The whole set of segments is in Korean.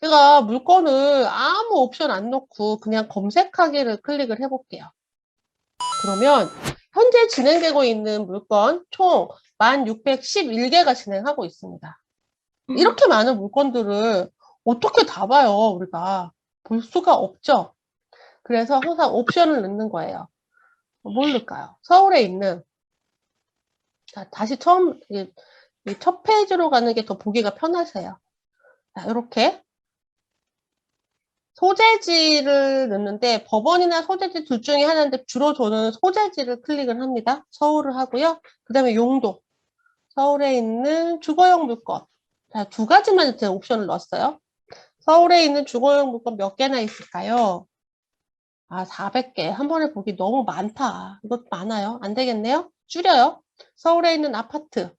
제가 물건을 아무 옵션 안 넣고 그냥 검색하기를 클릭을 해볼게요. 그러면 현재 진행되고 있는 물건 총 1611개가 진행하고 있습니다. 이렇게 많은 물건들을 어떻게 다 봐요, 우리가. 볼 수가 없죠. 그래서 항상 옵션을 넣는 거예요. 뭘 넣을까요? 서울에 있는, 자, 다시 처음, 이- 이첫 페이지로 가는 게 더 보기가 편하세요. 자, 이렇게. 소재지를 넣는데 법원이나 소재지 둘 중에 하나인데 주로 저는 소재지를 클릭을 합니다. 서울을 하고요. 그 다음에 용도. 서울에 있는 주거용 물건. 자, 두 가지만 제가 옵션을 넣었어요. 서울에 있는 주거용 물건 몇 개나 있을까요? 아, 400개. 한 번에 보기 너무 많다. 이것 많아요. 안 되겠네요. 줄여요. 서울에 있는 아파트.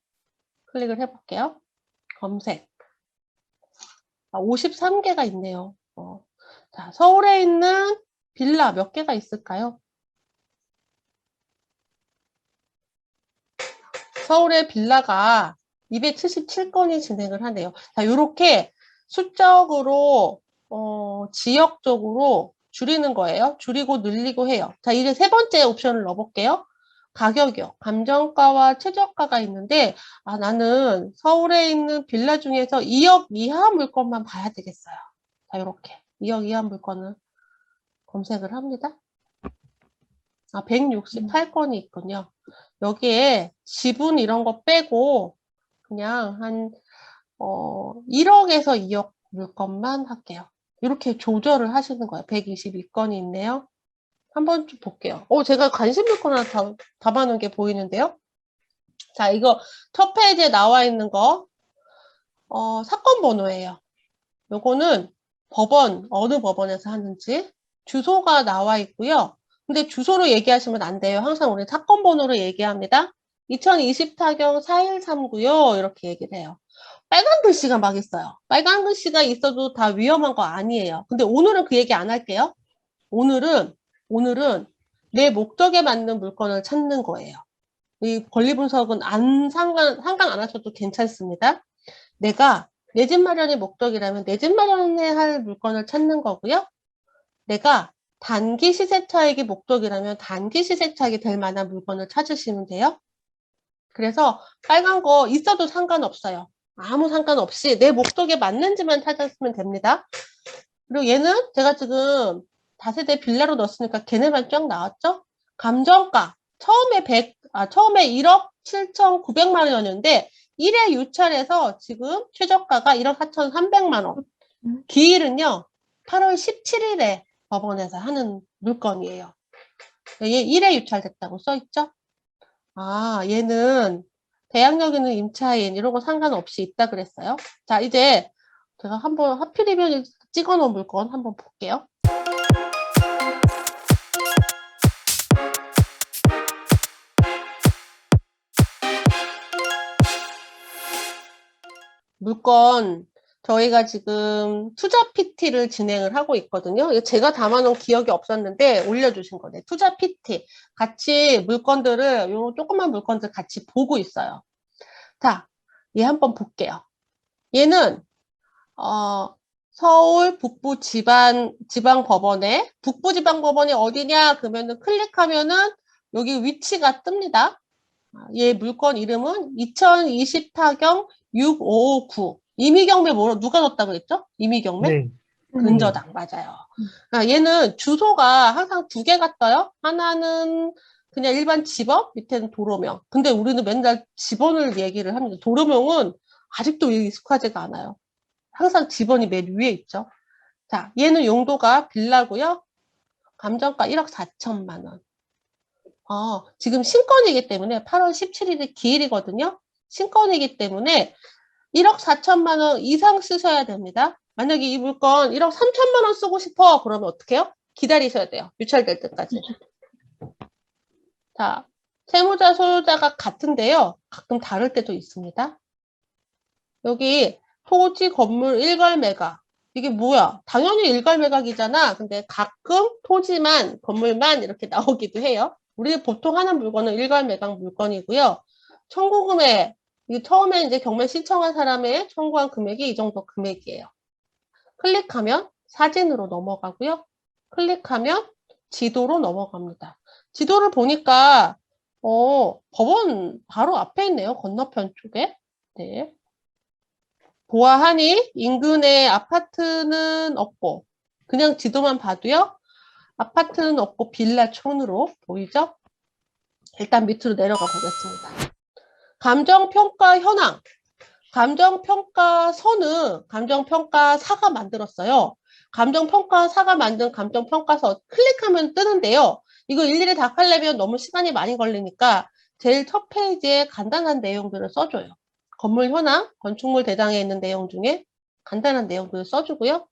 클릭을 해볼게요. 검색. 아, 53개가 있네요. 어. 자, 서울에 있는 빌라 몇 개가 있을까요? 서울의 빌라가 277건이 진행을 하네요. 자, 요렇게 수적으로, 어, 지역적으로 줄이는 거예요. 줄이고 늘리고 해요. 자, 이제 세 번째 옵션을 넣어볼게요. 가격이요. 감정가와 최저가가 있는데, 아, 나는 서울에 있는 빌라 중에서 2억 이하 물건만 봐야 되겠어요. 자, 요렇게. 2억 이하 물건을 검색을 합니다. 아, 168건이 있군요. 여기에 지분 이런 거 빼고 그냥 한 어, 1억에서 2억 물건만 할게요. 이렇게 조절을 하시는 거예요. 122건이 있네요. 한번 좀 볼게요. 어, 제가 관심 물건 하나 다, 담아놓은 게 보이는데요. 자, 이거 첫 페이지에 나와 있는 거 어, 사건 번호예요. 요거는 법원, 어느 법원에서 하는지 주소가 나와 있고요. 근데 주소로 얘기하시면 안 돼요. 항상 우리 사건 번호로 얘기합니다. 2020 타경 4139요. 이렇게 얘기를 해요. 빨간 글씨가 막 있어요. 빨간 글씨가 있어도 다 위험한 거 아니에요. 근데 오늘은 그 얘기 안 할게요. 오늘은, 오늘은 내 목적에 맞는 물건을 찾는 거예요. 이 권리 분석은 안 상관, 상관 안 하셔도 괜찮습니다. 내가 내 집 마련이 목적이라면 내 집 마련에 할 물건을 찾는 거고요. 내가 단기 시세 차익이 목적이라면 단기 시세 차익이 될 만한 물건을 찾으시면 돼요. 그래서 빨간 거 있어도 상관없어요. 아무 상관없이 내 목적에 맞는지만 찾았으면 됩니다. 그리고 얘는 제가 지금 다세대 빌라로 넣었으니까 걔네만 쫙 나왔죠? 감정가. 처음에 100, 아, 처음에 1억 7,900만 원이었는데 1회 유찰해서 지금 최저가가 1억 4,300만 원. 음. 기일은요, 8월 17일에 법원에서 하는 물건이에요. 얘 1회 유찰됐다고 써있죠? 아, 얘는 대학력에는 임차인 이런 거 상관없이 있다 그랬어요. 자, 이제 제가 한번 하필이면 찍어 놓은 물건 한번 볼게요. 물건 저희가 지금 투자 PT를 진행을 하고 있거든요. 제가 담아놓은 기억이 없었는데 올려주신 거네. 투자 PT. 같이 물건들을, 요 조그만 물건들 같이 보고 있어요. 자, 얘 한번 볼게요. 얘는, 어, 서울 북부 지방, 지방 법원에, 북부 지방 법원이 어디냐? 그러면은 클릭하면은 여기 위치가 뜹니다. 아, 얘 물건 이름은 2020 타경 6559. 이미경매 뭐, 누가 넣었다 그랬죠? 이미경매? 네. 근저당, 맞아요. 그러니까 얘는 주소가 항상 두 개가 떠요. 하나는 그냥 일반 집업, 밑에는 도로명. 근데 우리는 맨날 집원을 얘기를 합니다. 도로명은 아직도 익숙하지가 않아요. 항상 집원이 맨 위에 있죠. 자, 얘는 용도가 빌라고요. 감정가 1억 4천만 원. 어, 지금 신건이기 때문에 8월 17일이 기일이거든요. 신건이기 때문에 1억 4천만 원 이상 쓰셔야 됩니다. 만약에 이 물건 1억 3천만 원 쓰고 싶어 그러면 어떻게 해요? 기다리셔야 돼요. 유찰될 때까지. 자, 세무자 소유자가 같은데요. 가끔 다를 때도 있습니다. 여기 토지 건물 일괄 매각. 이게 뭐야? 당연히 일괄 매각이잖아. 근데 가끔 토지만 건물만 이렇게 나오기도 해요. 우리 보통 하는 물건은 일괄 매각 물건이고요. 청구금액 이 처음에 이제 경매 신청한 사람의 청구한 금액이 이 정도 금액이에요. 클릭하면 사진으로 넘어가고요. 클릭하면 지도로 넘어갑니다. 지도를 보니까 어, 법원 바로 앞에 있네요. 건너편 쪽에. 네. 보아하니 인근에 아파트는 없고 그냥 지도만 봐도요. 아파트는 없고 빌라촌으로 보이죠? 일단 밑으로 내려가 보겠습니다. 감정평가 현황. 감정평가서는 감정평가사가 만들었어요. 감정평가사가 만든 감정평가서 클릭하면 뜨는데요. 이거 일일이 다 하려면 너무 시간이 많이 걸리니까 제일 첫 페이지에 간단한 내용들을 써줘요. 건물 현황, 건축물 대장에 있는 내용 중에 간단한 내용들을 써주고요.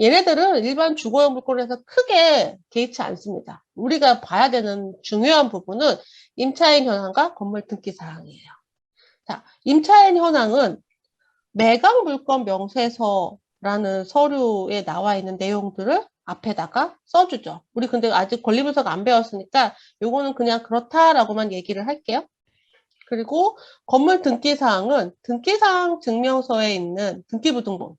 얘네들은 일반 주거용 물건에서 크게 개의치 않습니다. 우리가 봐야 되는 중요한 부분은 임차인 현황과 건물 등기 사항이에요. 자, 임차인 현황은 매각 물건 명세서라는 서류에 나와 있는 내용들을 앞에다가 써주죠. 우리 근데 아직 권리분석 안 배웠으니까 요거는 그냥 그렇다라고만 얘기를 할게요. 그리고 건물 등기사항은 등기사항 증명서에 있는 등기부등본,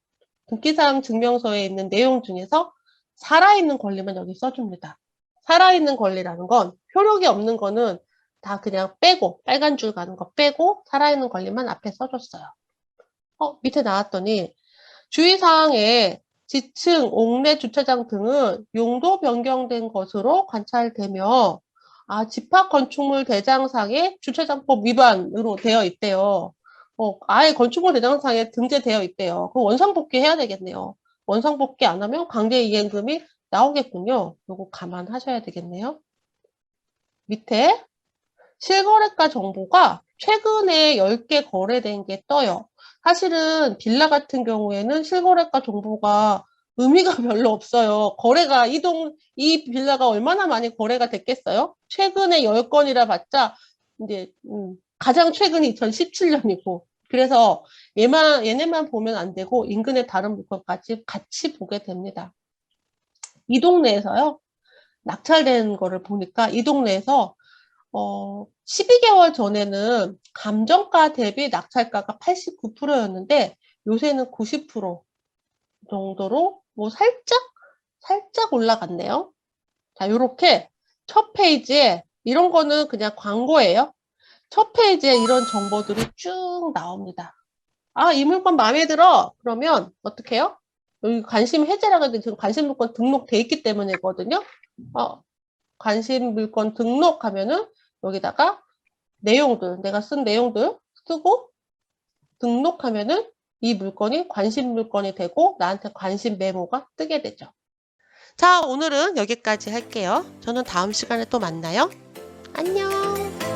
등기사항 증명서에 있는 내용 중에서 살아있는 권리만 여기 써줍니다. 살아있는 권리라는 건 효력이 없는 거는 다 그냥 빼고 빨간 줄 가는 거 빼고 살아있는 권리만 앞에 써줬어요. 어, 밑에 나왔더니 주의사항에 지층, 옥내 주차장 등은 용도 변경된 것으로 관찰되며 아, 집합 건축물 대장상에 주차장법 위반으로 되어 있대요. 어, 아예 건축물 대장상에 등재되어 있대요. 그럼 원상복귀 해야 되겠네요. 원상복귀 안 하면 강제이행금이 나오겠군요. 요거 감안하셔야 되겠네요. 밑에 실거래가 정보가 최근에 10개 거래된 게 떠요. 사실은 빌라 같은 경우에는 실거래가 정보가 의미가 별로 없어요. 거래가 이 동 이 빌라가 얼마나 많이 거래가 됐겠어요? 최근에 10건이라 봤자 이제 음, 가장 최근이 2017년이고 그래서 얘만 얘네만 보면 안 되고 인근의 다른 물건까지 같이 보게 됩니다. 이 동네에서요. 낙찰된 거를 보니까 이 동네에서 어, 12개월 전에는 감정가 대비 낙찰가가 89%였는데 요새는 90% 정도로 뭐 살짝 살짝 올라갔네요. 자, 요렇게 첫 페이지에 이런 거는 그냥 광고예요. 첫 페이지에 이런 정보들이 쭉 나옵니다. 아, 이 물건 마음에 들어. 그러면 어떻게 해요? 여기 관심 해제라고 해도 지금 관심 물건 등록돼 있기 때문이거든요. 어, 관심 물건 등록하면은 여기다가 내용들, 내가 쓴 내용들 쓰고 등록하면은 이 물건이 관심 물건이 되고 나한테 관심 메모가 뜨게 되죠. 자, 오늘은 여기까지 할게요. 저는 다음 시간에 또 만나요. 안녕.